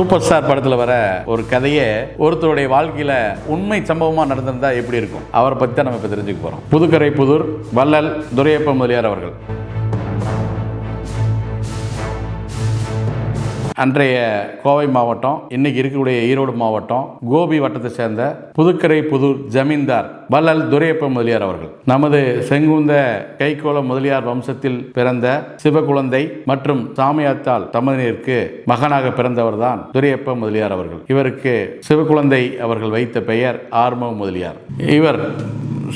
Super star படத்தில் வர ஒரு கதையே ஒருத்தருடைய வாழ்க்கையில் உண்மை சம்பவமாக நடந்திருந்தா எப்படி இருக்கும்? அவரை பற்றி தான் நம்ம இப்போ தெரிஞ்சுக்க போகிறோம் புதுக்கரை புதூர் வள்ளல் துரையப்ப முதலியார் அவர்கள். அன்றைய கோவை மாவட்டம் இன்னைக்கு இருக்கக்கூடிய ஈரோடு மாவட்டம் கோபி வட்டத்தை சேர்ந்த புதுக்கரை புதூர் ஜமீன்தார் வள்ளல் துரையப்ப முதலியார் அவர்கள். நமது செங்குந்த கைகோள முதலியார் வம்சத்தில் பிறந்த சிவகுழந்தை மற்றும் சாமியாத்தாள் தம்பதியினருக்கு மகனாக பிறந்தவர் தான் துரையப்ப முதலியார் அவர்கள். இவருக்கு சிவகுழந்தை அவர்கள் வைத்த பெயர் ஆர்மவ முதலியார். இவர்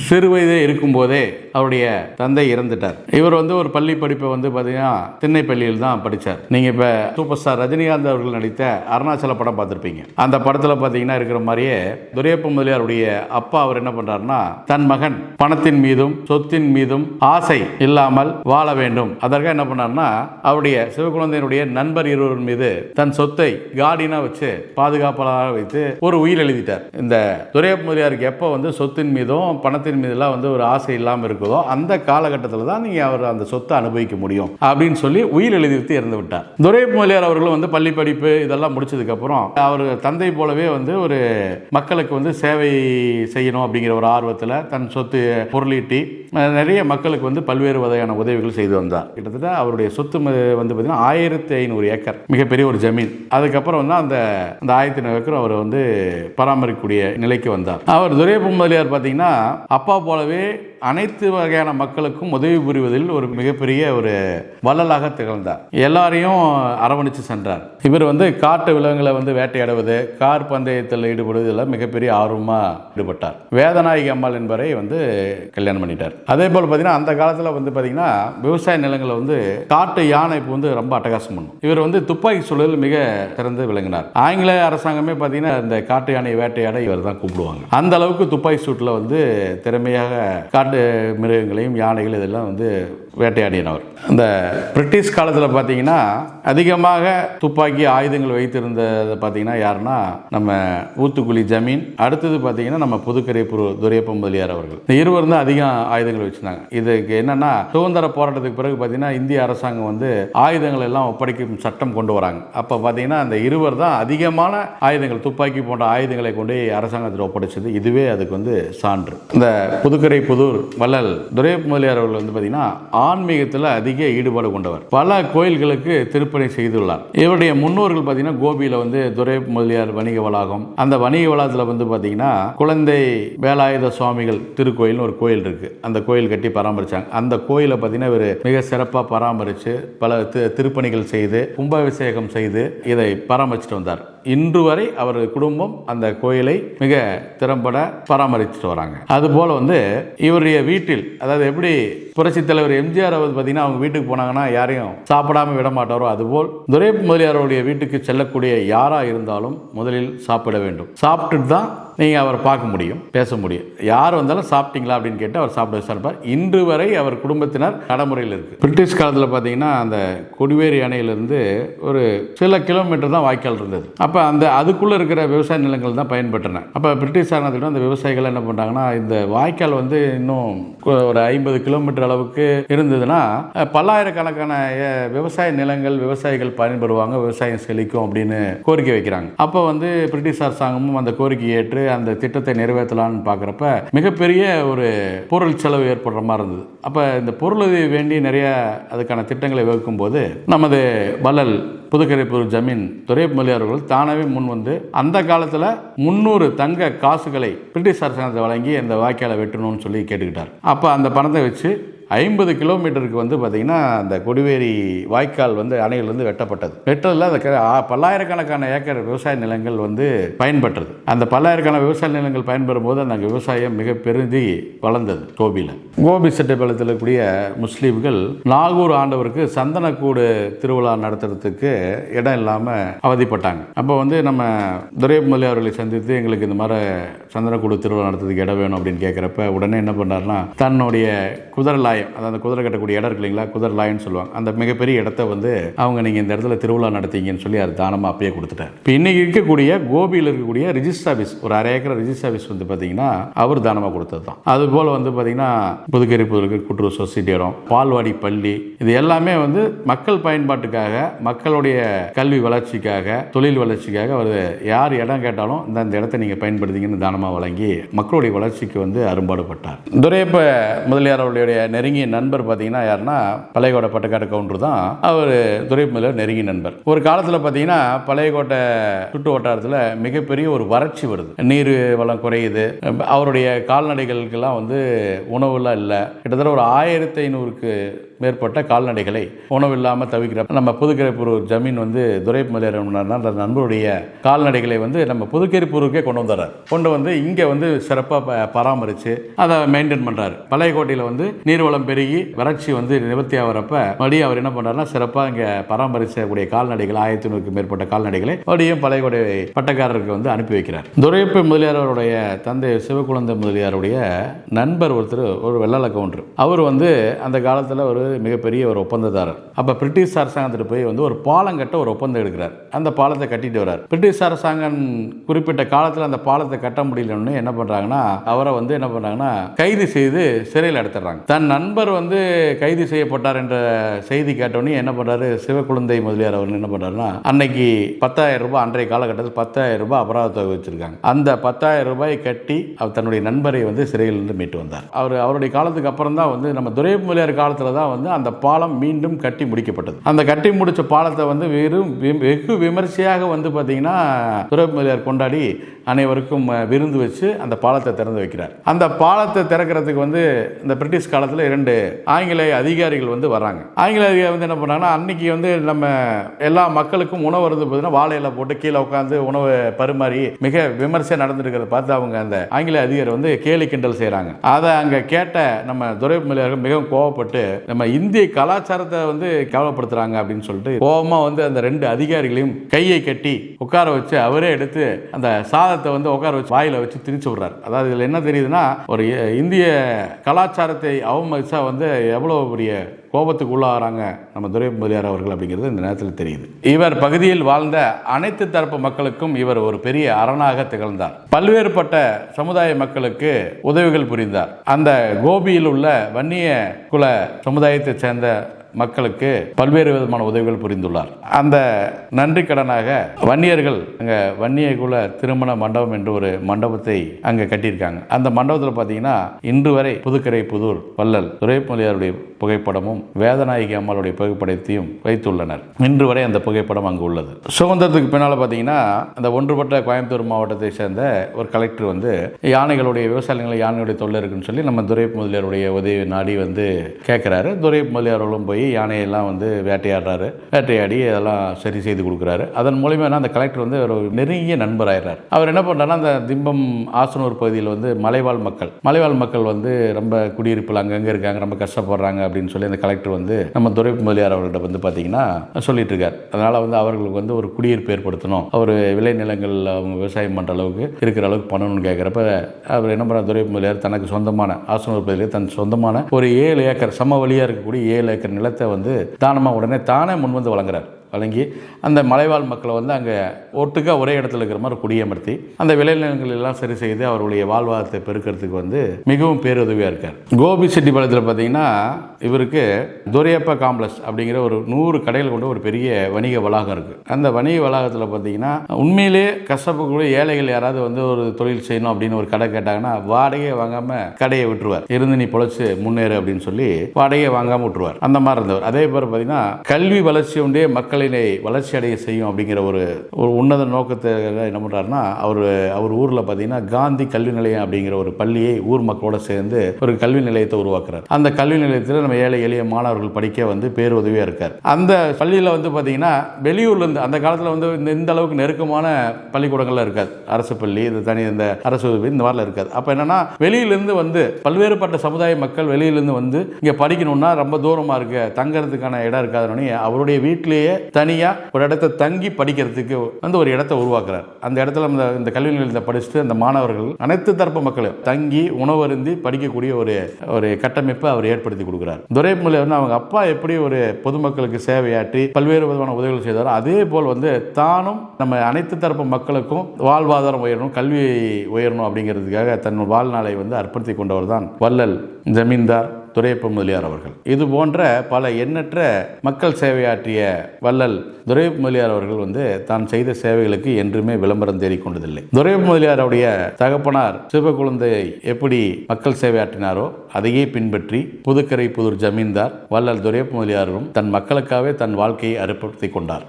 சிறு வயதே இருக்கும்போதே அவருடைய தந்தை இறந்துட்டார். இவர் வந்து ஒரு பள்ளி படிப்பை வந்து பார்த்தீங்கன்னா திண்ணைப்பள்ளியில் தான் படித்தார் நீங்கள் இப்போ சூப்பர் ஸ்டார் ரஜினிகாந்த் அவர்கள் நடித்த அருணாச்சல படம் பார்த்துருப்பீங்க. அந்த படத்தில் பார்த்தீங்கன்னா இருக்கிற மாதிரியே துரையப்ப முதலியாருடைய அப்பா அவர் என்ன பண்ணுறாருன்னா தன் மகன் பணத்தின் மீதும் சொத்தின் மீதும் ஆசை இல்லாமல் வாழ வேண்டும். அதற்காக என்ன பண்ணார்னா அவருடைய சிவகுழந்தையினுடைய நண்பர் இருவர் மீது தன் சொத்தை கார்டினா வச்சு பாதுகாப்பாளராக வைத்து ஒரு உயிர் எழுதிட்டார். இந்த துரையப்ப முதலியாருக்கு எப்போ வந்து சொத்தின் மீதும் பணத்தின் மீதுலாம் வந்து ஒரு ஆசை இல்லாமல் இருக்கும்? இருக்குதோ அந்த காலகட்டத்தில் தான் நீங்கள் அவர் அந்த சொத்தை அனுபவிக்க முடியும் அப்படின்னு சொல்லி உயிர் எழுதி இறந்து விட்டார். துரை முதலியார் அவர்களும் வந்து பள்ளி படிப்பு இதெல்லாம் முடிச்சதுக்கப்புறம் அவர் தந்தை போலவே வந்து ஒரு மக்களுக்கு வந்து சேவை செய்யணும் அப்படிங்கிற ஒரு ஆர்வத்தில் தன் சொத்து பொருளீட்டி நிறைய மக்களுக்கு வந்து பல்வேறு வகையான உதவிகள் செய்து வந்தார். கிட்டத்தட்ட அவருடைய சொத்து வந்து பார்த்தீங்கன்னா ஆயிரத்தி ஐநூறு ஏக்கர் மிகப்பெரிய ஒரு ஜமீன். அதுக்கப்புறம் வந்து அந்த அந்த ஆயிரத்தி ஐநூறு ஏக்கர் அவர் வந்து பராமரிக்கக்கூடிய நிலைக்கு வந்தார். அவர் துரையப்ப முதலியார் பார்த்தீங்கன்னா அப்பா போலவே அனைத்து வகையான மக்களுக்கும் உதவி புரிவதில் ஒரு மிகப்பெரிய ஒரு வள்ளலாக திகழ்ந்தார். எல்லாரையும் அரவணைச்சு சென்றார். இவர் வந்து காட்டு விலங்குகளை வந்து வேட்டையாடுவது கார் பந்தயத்தில் ஈடுபடுவது இதெல்லாம் மிகப்பெரிய ஆர்வமாக ஈடுபட்டார். வேதநாயகி அம்மாள் என்பவரை வந்து கல்யாணம் பண்ணிட்டார். அதே போல் பார்த்தீங்கன்னா அந்த காலத்தில் வந்து பார்த்தீங்கன்னா விவசாய நிலங்களை வந்து காட்டு யானை இப்போ வந்து ரொம்ப அட்டகாசம் பண்ணும். இவர் வந்து துப்பாக்கி சூழலில் மிக சிறந்து விளங்கினார். ஆங்கில அரசாங்கமே பார்த்தீங்கன்னா இந்த காட்டு யானை வேட்டையாட இவர் தான் கூப்பிடுவாங்க. அந்த அளவுக்கு துப்பாக்கி சூட்டில் வந்து திறமையாக காட்டு மிருகங்களையும் யானைகள் இதெல்லாம் வந்து வேட்டையாடினவர் அந்த பிரிட்டிஷ் காலத்தில் பார்த்தீங்கன்னா அதிகமாக துப்பாக்கி ஆயுதங்கள் வைத்திருந்ததை பார்த்தீங்கன்னா யாருன்னா நம்ம ஊத்துக்குழி ஜமீன் அடுத்தது பார்த்தீங்கன்னா நம்ம புதுக்கரை புரு துரையப்ப முதலியார் அவர்கள். இந்த இருவர் தான் அதிகம் ஆயுதங்கள் வச்சுருந்தாங்க. இதுக்கு என்னென்னா சுதந்திர போராட்டத்துக்கு பிறகு பார்த்தீங்கன்னா இந்திய அரசாங்கம் வந்து ஆயுதங்கள் எல்லாம் ஒப்படைக்கும் சட்டம் கொண்டு வராங்க. அப்போ பார்த்தீங்கன்னா அந்த இருவர் தான் அதிகமான ஆயுதங்கள் துப்பாக்கி போன்ற ஆயுதங்களை கொண்டு அரசாங்கத்தில் ஒப்படைச்சது. இதுவே அதுக்கு வந்து சான்று. இந்த புதுக்கரை புதூர் வள்ளல் துரையப்ப முதலியார் அவர்கள் வந்து பார்த்தீங்கன்னா ஆன்மீகத்தில் அதிக ஈடுபாடு கொண்டவர். பல கோயில்களுக்கு திருப்பணி செய்துள்ளார். இவருடைய முன்னோர்கள் பார்த்தீங்கன்னா கோபியில் வந்து துரை முதலியார் வணிக வளாகம். அந்த வணிக வளாகத்தில் வந்து பார்த்தீங்கன்னா குழந்தை வேலாயுத சுவாமிகள் திருக்கோயில்னு ஒரு கோயில் இருக்கு. அந்த கோயில் கட்டி பராமரிச்சாங்க. அந்த கோயிலை பார்த்தீங்கன்னா இவர் மிக சிறப்பாக பராமரித்து பல திருப்பணிகள் செய்து கும்பாபிஷேகம் செய்து இதை பராமரிச்சுட்டு வந்தார். இன்று வரை அவர் குடும்பம் அந்த கோயிலை மிக திறம்பட பராமரித்துட்டு வராங்க. அதுபோல் வந்து இவருடைய வீட்டில் அதாவது எப்படி புரட்சித் தலைவர் எம்ஜிஆர் அவர் பார்த்தீங்கன்னா அவங்க வீட்டுக்கு போனாங்கன்னா யாரையும் சாப்பிடாம விட மாட்டாரோ அதுபோல் துரை முதலியாருடைய வீட்டுக்கு செல்லக்கூடிய யாராக இருந்தாலும் முதலில் சாப்பிட வேண்டும். சாப்பிட்டுட்டு தான் நீங்கள் அவரை பார்க்க முடியும் பேச முடியும். யார் வந்தாலும் சாப்பிட்டீங்களா அப்படின்னு கேட்டு அவர் சாப்பிட விசாரிப்பார் இன்று வரை அவர் குடும்பத்தினர் நடைமுறையில் இருக்குது பிரிட்டிஷ் காலத்தில் பார்த்தீங்கன்னா அந்த கொடிவேரி அணையிலிருந்து ஒரு சில கிலோமீட்டர் தான் வாய்க்கால் இருந்தது. அப்போ அந்த அதுக்குள்ளே இருக்கிற விவசாய நிலங்கள் தான் பயன்பெற்றன அப்போ பிரிட்டிஷ் அரசாங்கத்திடம் அந்த விவசாயிகள் என்ன பண்ணுறாங்கன்னா இந்த வாய்க்கால் வந்து இன்னும் ஒரு ஐம்பது கிலோமீட்டர் அளவுக்கு இருந்ததுன்னா பல்லாயிரக்கணக்கான விவசாய நிலங்கள் விவசாயிகள் பயன்பெறுவாங்க விவசாயம் செழிக்கும் அப்படின்னு கோரிக்கை வைக்கிறாங்க. அப்போ வந்து பிரிட்டிஷ் அரசாங்கமும் அந்த கோரிக்கையை ஏற்று அந்த திட்டத்தை நிறைவேற்றலான்னு பார்க்குறப்ப மிகப்பெரிய ஒரு பொருள் செலவு ஏற்படுற மாதிரி இருந்தது. அப்போ இந்த பொருளுதவி வேண்டி நிறைய அதுக்கான திட்டங்களை வகுக்கும் போது நமது வள்ளல் புதுக்கரைப்பூர் ஜமீன் துரைமொழியார் அவர்கள் தானாகவே முன் வந்து அந்த காலத்தில் முந்நூறு தங்க காசுகளை பிரிட்டிஷ் அரசாங்கத்தை வழங்கி அந்த வாய்க்காலை வெட்டணும்னு சொல்லி கேட்டுக்கிட்டார். அப்போ அந்த பணத்தை வச்சு ஐம்பது கிலோமீட்டருக்கு வந்து பார்த்திங்கன்னா அந்த கொடிவேரி வாய்க்கால் வந்து அணையிலிருந்து வெட்டப்பட்டது. வெட்டதில் அந்த க- பல்லாயிரக்கணக்கான ஏக்கர் விவசாய நிலங்கள் வந்து பயன்பெற்றது. அந்த பல்லாயிரக்கணக்கான விவசாய நிலங்கள் பயன்பெறும் போது அந்த விவசாயம் மிக பெருந்தி வளர்ந்தது கோபியில். கோபி செட்டிப்பாளையத்தில் இருக்கக்கூடிய முஸ்லீம்கள் நாகூர் ஆண்டவருக்கு சந்தனக்கூடு திருவிழா நடத்துறதுக்கு இடம் இல்லாமல் அவதிப்பட்டாங்க. அப்போ வந்து நம்ம துரைமொழி அவர்களை சந்தித்து எங்களுக்கு இந்த மாதிரி சந்தனக்கூடு திருவிழா நடத்துறதுக்கு இடம் வேணும் அப்படின்னு கேட்குறப்ப உடனே என்ன பண்ணாருன்னா தன்னுடைய குதிரலாயம் லாயம் அதாவது அந்த குதிரை கட்டக்கூடிய இடம் இருக்கு இல்லைங்களா? குதிரை லாயம்னு சொல்லுவாங்க. அந்த மிகப்பெரிய இடத்த வந்து அவங்க நீங்கள் இந்த இடத்துல திருவிழா நடத்தீங்கன்னு சொல்லி அது தானமாக அப்பயே கொடுத்துட்டார். இப்போ இன்னைக்கு இருக்கக்கூடிய கோபியில் இருக்கக்கூடிய ரிஜிஸ்டர் ஆஃபீஸ் ஒரு அரை ஏக்கர் ரிஜிஸ்டர் ஆஃபீஸ் வந்து பார்த்தீங்கன்னா அவர் தானமாக கொடுத்தது தான் அது போல் வந்து பார்த்தீங்கன்னா புதுக்கேரி புதுக்கு கூட்டுறவு சொசைட்டி இடம் பால்வாடி பள்ளி இது எல்லாமே வந்து மக்கள் பயன்பாட்டுக்காக மக்களுடைய கல்வி வளர்ச்சிக்காக தொழில் வளர்ச்சிக்காக அவர் யார் இடம் கேட்டாலும் இந்த இந்த இடத்த நீங்கள் பயன்படுத்திங்கன்னு தானமாக வழங்கி மக்களுடைய வளர்ச்சிக்கு வந்து அரும்பாடுபட்டார். துரையப்ப முதலியார் அவருடைய நெருங்கிய நண்பர் பார்த்தீங்கன்னா யாருன்னா பழையகோட்டை பட்டக்காட்டு கவுண்டர் தான். அவர் துரையப்ப நெருங்கிய நண்பர். ஒரு காலத்தில் பார்த்தீங்கன்னா பழையகோட்டை சுட்டு வட்டாரத்தில் மிகப்பெரிய ஒரு வறட்சி வருது. நீர் வளம் குறையுது. அவருடைய கால்நடைகளுக்கெல்லாம் வந்து உணவுலாம் இல்லை. கிட்டத்தட்ட ஒரு ஆயிரத்தி ஐநூறுக்கு மேற்பட்ட கால்நடைகளை உணவில்லாமல் தவிக்கிற நம்ம புதுக்கரைப்பூர் ஜமீன் வந்து துரைமலையர் அந்த நண்பருடைய கால்நடைகளை வந்து நம்ம புதுக்கேரிப்பூருக்கே கொண்டு வந்துடுறார். கொண்டு வந்து இங்கே வந்து சிறப்பாக பராமரித்து அதை மெயின்டைன் பண்ணுறாரு பழைய கோட்டையில் வந்து நீர்வளம் பெருகி வறட்சி வந்து நிவர்த்தி ஆகிறப்ப மறுபடியும் அவர் என்ன பண்ணுறாருன்னா சிறப்பாக இங்கே பராமரிக்கக்கூடிய கால்நடைகள் ஆயிரத்தி நூறுக்கு மேற்பட்ட கால்நடைகளை மறுபடியும் பழையகோட்டை பட்டக்காரருக்கு வந்து அனுப்பி வைக்கிறார். துரையப்ப முதலியார் அவருடைய தந்தை சிவகுழந்த முதலியாருடைய நண்பர் ஒருத்தர் ஒரு வெள்ளாள கவுண்டர் அவர் வந்து அந்த காலத்தில் ஒரு மிகப்பெரிய ஒரு ஒப்பந்ததாரர். அப்போ பிரிட்டிஷ் அரசாங்கத்தில் போய் வந்து ஒரு பாலம் கட்ட ஒரு ஒப்பந்தம் எடுக்கிறார். அந்த பாலத்தை கட்டிட்டு வர்றார். பிரிட்டிஷ் அரசாங்கம் குறிப்பிட்ட காலத்தில் அந்த பாலத்தை கட்ட முடியலன்னு என்ன பண்ணுறாங்கன்னா அவரை வந்து என்ன பண்ணுறாங்கன்னா கைது செய்து சிறையில் எடுத்துடுறாங்க தன் நண்பர் வந்து கைது செய்யப்பட்டார் என்ற செய்தி கேட்டோன்னே என்ன பண்ணுறாரு சிவக்குழந்தை முதலியார் அவர் என்ன பண்ணுறாருன்னா அன்னைக்கு பத்தாயிரம் ரூபாய் அன்றைய காலகட்டத்தில் பத்தாயிரம் ரூபாய் அபராத தொகை வச்சிருக்காங்க. அந்த பத்தாயிரம் ரூபாய் கட்டி அவர் தன்னுடைய நண்பரை வந்து சிறையிலிருந்து மீட்டு வந்தார். அவர் அவருடைய காலத்துக்கு அப்புறம் தான் வந்து நம்ம துரை முதலியார் காலத்தில் தான் வந்து அந்த பாலம் மீண்டும் கட்டி முடிக்கப்பட்டது. அந்த கட்டி முடித்த பாலத்தை வந்து வெறும் வெகு விமர்சையாக வந்து பார்த்தீங்கன்னா துரை கொண்டாடி அனைவருக்கும் விருந்து வச்சு அந்த பாலத்தை திறந்து வைக்கிறார். அந்த பாலத்தை திறக்கிறதுக்கு வந்து இந்த பிரிட்டிஷ் காலத்தில் இரண்டு ஆங்கிலேய அதிகாரிகள் வந்து வராங்க ஆங்கிலேய அதிகாரி வந்து என்ன பண்ணாங்கன்னா அன்னைக்கு வந்து நம்ம எல்லா மக்களுக்கும் உணவு வந்து பார்த்தீங்கன்னா வாழை போட்டு கீழே உட்காந்து உணவு பரிமாறி மிக விமர்சையாக நடந்துருக்கிறத பார்த்து அவங்க அந்த ஆங்கிலேய அதிகாரி வந்து கேலி கிண்டல் செய்கிறாங்க அதை அங்கே கேட்ட நம்ம துரை மிகவும் கோவப்பட்டு நம்ம இந்திய கலாச்சாரத்தை வந்து கேவலப்படுத்துறாங்க அப்படின்னு சொல்லிட்டு கோபமா வந்து அந்த ரெண்டு அதிகாரிகளையும் கையை கட்டி உட்கார வச்சு அவரே எடுத்து அந்த சாதத்தை வந்து உட்கார வச்சு வாயில வச்சு திணிச்சு விடுறாரு. அதாவது இதில் என்ன தெரியுதுன்னா ஒரு இந்திய கலாச்சாரத்தை அவமதிச்சா வந்து எவ்வளோ பெரிய கோபத்துக்கு உள்ளாகிறாங்க நம்ம துரை முதலியார் அவர்கள் அப்படிங்கிறது இந்த நேரத்தில் தெரியுது. இவர் பகுதியில் வாழ்ந்த அனைத்து தரப்பு மக்களுக்கும் இவர் ஒரு பெரிய அரணாக திகழ்ந்தார். பல்வேறுபட்ட சமுதாய மக்களுக்கு உதவிகள் புரிந்தார். அந்த கோபியில் உள்ள வன்னிய குல சமுதாயத்தைச் சேர்ந்த மக்களுக்கு பல்வேறு விதமான உதவிகள் புரிந்துள்ளார். அந்த நன்றி கடனாக வன்னியர்கள் அங்கே வன்னிய குல திருமண மண்டபம் என்று ஒரு மண்டபத்தை அங்கே கட்டியிருக்காங்க. அந்த மண்டபத்தில் பார்த்தீங்கன்னா இன்று வரை புதுக்கரை புதூர் வள்ளல் துரைமொழியாருடைய புகைப்படமும் வேதநாயகி அம்மாளுடைய புகைப்படத்தையும் வைத்துள்ளனர். இன்று வரை அந்த புகைப்படம் அங்கு உள்ளது. சுதந்திரத்துக்கு பின்னால் பார்த்தீங்கன்னா அந்த ஒன்றுபட்ட கோயம்புத்தூர் மாவட்டத்தை சேர்ந்த ஒரு கலெக்டர் வந்து யானைகளுடைய விவசாயிகளை யானையுடைய தொல்லை இருக்குன்னு சொல்லி நம்ம துரை முதலியாருடைய உதவி நாடி வந்து கேட்குறாரு துரை முதலியார்களும் போய் யானையெல்லாம் வந்து வேட்டையாடுறாரு. வேட்டையாடி அதெல்லாம் சரி செய்து கொடுக்குறாரு. அதன் மூலயமா அந்த கலெக்டர் வந்து ஒரு நெருங்கிய நண்பர் அவர் என்ன பண்ணுறாருன்னா அந்த திம்பம் ஆசனூர் பகுதியில் வந்து மலைவாழ் மக்கள் மலைவாழ் மக்கள் வந்து ரொம்ப குடியிருப்பில் அங்கங்கே இருக்காங்க ரொம்ப கஷ்டப்படுறாங்க அப்படின்னு சொல்லி அந்த கலெக்டர் வந்து நம்ம துரை முதலியார் அவர்கிட்ட வந்து பார்த்தீங்கன்னா சொல்லிட்டு இருக்கார். அதனால் வந்து அவர்களுக்கு வந்து ஒரு குடியிருப்பு ஏற்படுத்தணும். அவர் விளைநிலங்கள் அவங்க விவசாயம் பண்ணுற அளவுக்கு இருக்கிற அளவுக்கு பண்ணணும்னு கேட்குறப்ப அவர் என்ன பண்ணுறார் துரை முதலியார் தனக்கு சொந்தமான ஆசனூர் பகுதியில் தன் சொந்தமான ஒரு ஏழு ஏக்கர் சம வழியாக இருக்கக்கூடிய ஏழு ஏக்கர் நிலத்தை வந்து தானமாக உடனே தானே முன்வந்து வழங்குறார். வழங்கி அந்த மலைவாழ் மக்களை வந்து அங்கே ஒட்டுக்காக ஒரே இடத்துல இருக்கிற மாதிரி குடியமர்த்தி அந்த விளைநிலங்கள் எல்லாம் சரி செய்து அவருடைய வாழ்வாதாரத்தை பெருக்கிறதுக்கு வந்து மிகவும் பேருதவியாக இருக்கார். கோபி செட்டிப்பாளையத்தில் பார்த்தீங்கன்னா இவருக்கு துரையப்பா காம்ப்ளெக்ஸ் அப்படிங்கிற ஒரு நூறு கடைகள் கொண்ட ஒரு பெரிய வணிக வளாகம் இருக்குது அந்த வணிக வளாகத்தில் பார்த்தீங்கன்னா உண்மையிலே கஷ்டப்படக்கூடிய ஏழைகள் யாராவது வந்து ஒரு தொழில் செய்யணும் அப்படின்னு ஒரு கடை கேட்டாங்கன்னா வாடகையை வாங்காமல் கடையை விட்டுருவார். இருந்து நீ பொழைச்சி முன்னேறு அப்படின்னு சொல்லி வாடகையை வாங்காமல் விட்டுருவார். அந்த மாதிரி இருந்தவர். அதே போல் பார்த்தீங்கன்னா கல்வி வளர்ச்சி உண்டே தொழிலை வளர்ச்சி அடைய செய்யும் அப்படிங்கிற ஒரு ஒரு உன்னத நோக்கத்தை என்ன பண்ணுறாருன்னா அவர் அவர் ஊரில் பார்த்தீங்கன்னா காந்தி கல்வி நிலையம் அப்படிங்கிற ஒரு பள்ளியை ஊர் மக்களோட சேர்ந்து ஒரு கல்வி நிலையத்தை உருவாக்குறார். அந்த கல்வி நிலையத்தில் நம்ம ஏழை எளிய மாணவர்கள் படிக்க வந்து பேருதவியாக இருக்கார். அந்த பள்ளியில் வந்து பார்த்தீங்கன்னா வெளியூர்லேருந்து அந்த காலத்தில் வந்து இந்த இந்த அளவுக்கு நெருக்கமான பள்ளிக்கூடங்கள்லாம் இருக்காது. அரசு பள்ளி இது தனி இந்த அரசு உதவி இந்த மாதிரிலாம் இருக்காது. அப்போ என்னென்னா வெளியிலேருந்து வந்து பல்வேறுபட்ட சமுதாய மக்கள் வெளியிலேருந்து வந்து இங்கே படிக்கணும்னா ரொம்ப தூரமாக இருக்க தங்கிறதுக்கான இடம் இருக்காதுன்னு அவருடைய வீட்டிலேயே தனியாக ஒரு இடத்த தங்கி படிக்கிறதுக்கு வந்து ஒரு இடத்த உருவாக்குறார். அந்த இடத்துல அந்த இந்த கல்வி நிலையத்தை படிச்சுட்டு அந்த மாணவர்கள் அனைத்து தரப்பு மக்களும் தங்கி உணவருந்தி படிக்கக்கூடிய ஒரு ஒரு கட்டமைப்பை அவர் ஏற்படுத்தி கொடுக்குறார். துரைமொழி வந்து அவங்க அப்பா எப்படி ஒரு பொதுமக்களுக்கு சேவையாற்றி பல்வேறு விதமான உதவிகள் செய்தாரோ அதே போல் வந்து தானும் நம்ம அனைத்து தரப்பு மக்களுக்கும் வாழ்வாதாரம் உயரணும் கல்வி உயரணும் அப்படிங்கிறதுக்காக தன் வாழ்நாளை வந்து அர்ப்பணித்து கொண்டவர் தான் வள்ளல் ஜமீன்தார் துரையப்ப முதலியார் அவர்கள். இது போன்ற பல எண்ணற்ற மக்கள் சேவையாற்றிய வள்ளல் துரையப்ப முதலியார் அவர்கள் வந்து தான் செய்த சேவைகளுக்கு என்றுமே விளம்பரம் தேடிக் கொண்டதில்லை துரையப்ப முதலியாருடைய தகப்பனார் சிவகுழந்தையை எப்படி மக்கள் சேவையாற்றினாரோ அதையே பின்பற்றி புதுக்கரை புதூர் ஜமீன்தார் வள்ளல் துரையப்ப முதலியாரும் தன் மக்களுக்காகவே தன் வாழ்க்கையை அர்ப்பணித்துக் கொண்டார்.